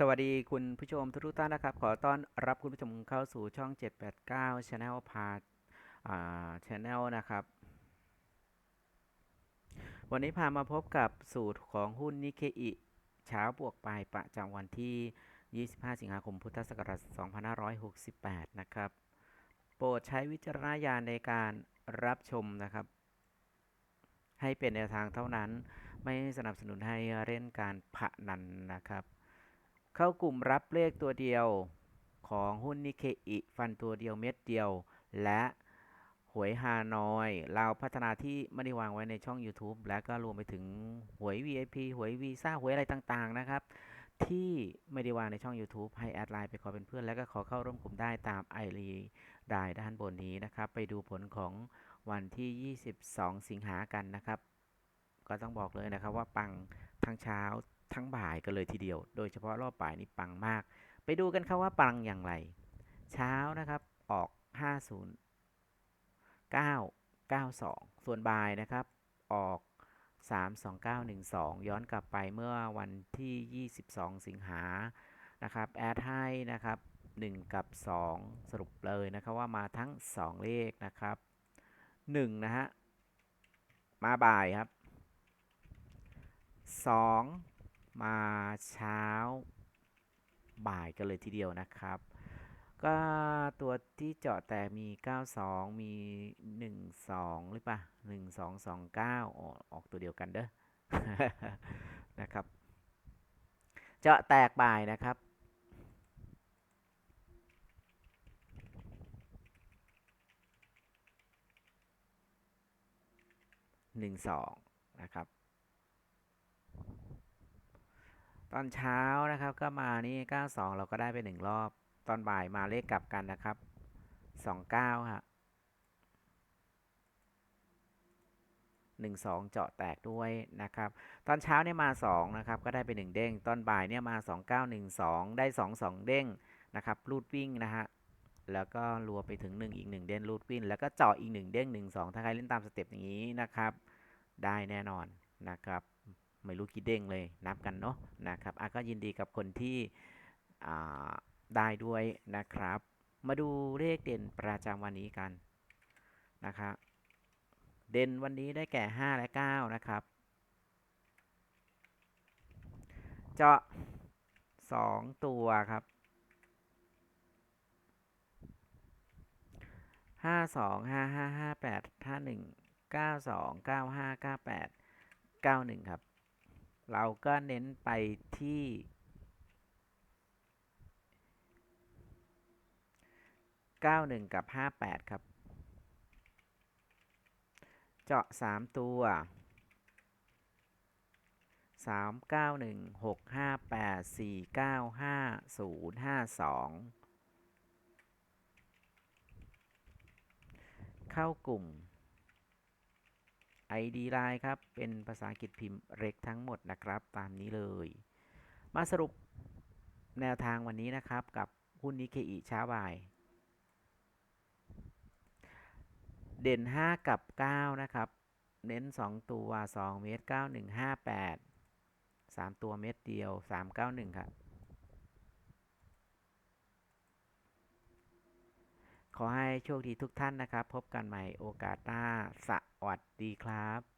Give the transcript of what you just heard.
สวัสดีคุณผู้ชมทุกท่านนะครับ ขอต้อนรับคุณผู้ชมเข้าสู่ช่อง 789 Channel พาอ่า Channel นะครับ วันนี้พามาพบกับสูตรของหุ้นนิเคอิเช้าบวกปลายประจำวันที่ 25 สิงหาคม พุทธศักราช 2568 นะครับ โปรดใช้วิจารณญาณในการรับชมนะครับ ให้เป็นแนวทางเท่านั้น ไม่สนับสนุนให้เล่นการพนันนะครับ เข้ากลุ่มรับเลขตัวเดียวของหุ้นนิเคอิฟันตัวเดียวเม็ดเดียว และหวยฮานอย เราพัฒนาที่ไม่ได้วางไว้ในช่อง YouTube และก็รวมไปถึงหวย VIP หวยวีซ่าหวยอะไรต่างๆนะครับ ที่ไม่ได้วางในช่อง YouTube ให้แอดไลน์ไปขอเป็นเพื่อน แล้วก็ขอเข้าร่วมกลุ่มได้ตามไอรีดายด้านบนนี้นะครับ ไปดูผลของวันที่ 22 สิงหากันนะครับ ก็ต้องบอกเลยนะครับว่าปังทั้งเช้า ทั้งบ่ายกันเลยทีเดียว โดยเฉพาะรอบบ่ายนี่ปังมาก ไปดูกันครับว่าปังอย่างไร เช้านะครับออก 50 9 92 ส่วนบ่ายนะครับออก 32912 ย้อนกลับไปเมื่อวันที่ 22 สิงหานะครับแอดให้นะครับ 1 กับ 2 สรุปเลยนะครับว่ามาทั้ง 2 เลขนะครับ 1 นะฮะ มาบ่ายครับ 2 มาเช้าบ่ายกันเลยทีเดียวนะครับ ก็ตัวที่เจาะแต่มี 92 มี 12 หรือเปล่า1 2 2 9 ออกออกตัวเดียวกันเด้อ นะครับ เจาะแตกบ่ายนะครับ1 2นะครับ ตอนเช้านะครับก็มานี่ 92 เราก็ได้ไป1รอบ ตอนบ่ายมาเลขกลับกันนะครับ 29ฮะ12เจาะแตกด้วยนะครับ ตอนเช้าเนี่ยมา 2 นะครับ ก็ได้ไป 1 เด้ง ตอนบ่ายเนี่ยมา 2912 ได้ 2 2 เด้งนะครับรูดวิ่งนะฮะแล้วก็รัวไปถึง 1 อีก 1 เด้งรูดวิ่งแล้วก็เจาะอีก 1 เด้ง1 2 ถ้าใครเล่นตามสเต็ปอย่างนี้นะครับ ได้แน่นอนนะครับ ไม่รู้กี่เด้งเลยนับกันเนาะนะครับอะก็ยินดีกับคนที่ได้ด้วยนะครับ มาดูเลขเด่นประจำวันนี้กันนะครับเด่นวันนี้ได้แก่ 5 และ 9 นะครับ เจาะ 2 ตัวครับห้าสองห้าห้าห้าแปดห้าหนึ่งเก้าสองเก้าห้าเก้าแปดเก้าหนึ่งครับ เราก็เน้นไปที่เก้าหนึ่งกับห้าแปดครับ เจาะสามตัวสามเก้าหนึ่งหกห้าแปดสี่เก้าห้าศูนย์ห้าสองเข้ากลุ่ม ID Line ครับ เป็นภาษาอังกฤษพิมพ์เล็กทั้งหมดนะครับ ตามนี้เลย มาสรุปแนวทางวันนี้นะครับ กับหุ้นนิเคอิเช้าบ่าย เด่น 5 กับ 9 นะครับ เน้น 2 ตัว 2 เมตร 9158 3 ตัวเม็ดเดียว 391 ครับ ขอให้โชคดีทุกท่านนะครับ พบกันใหม่โอกาสหน้า สวัสดีครับ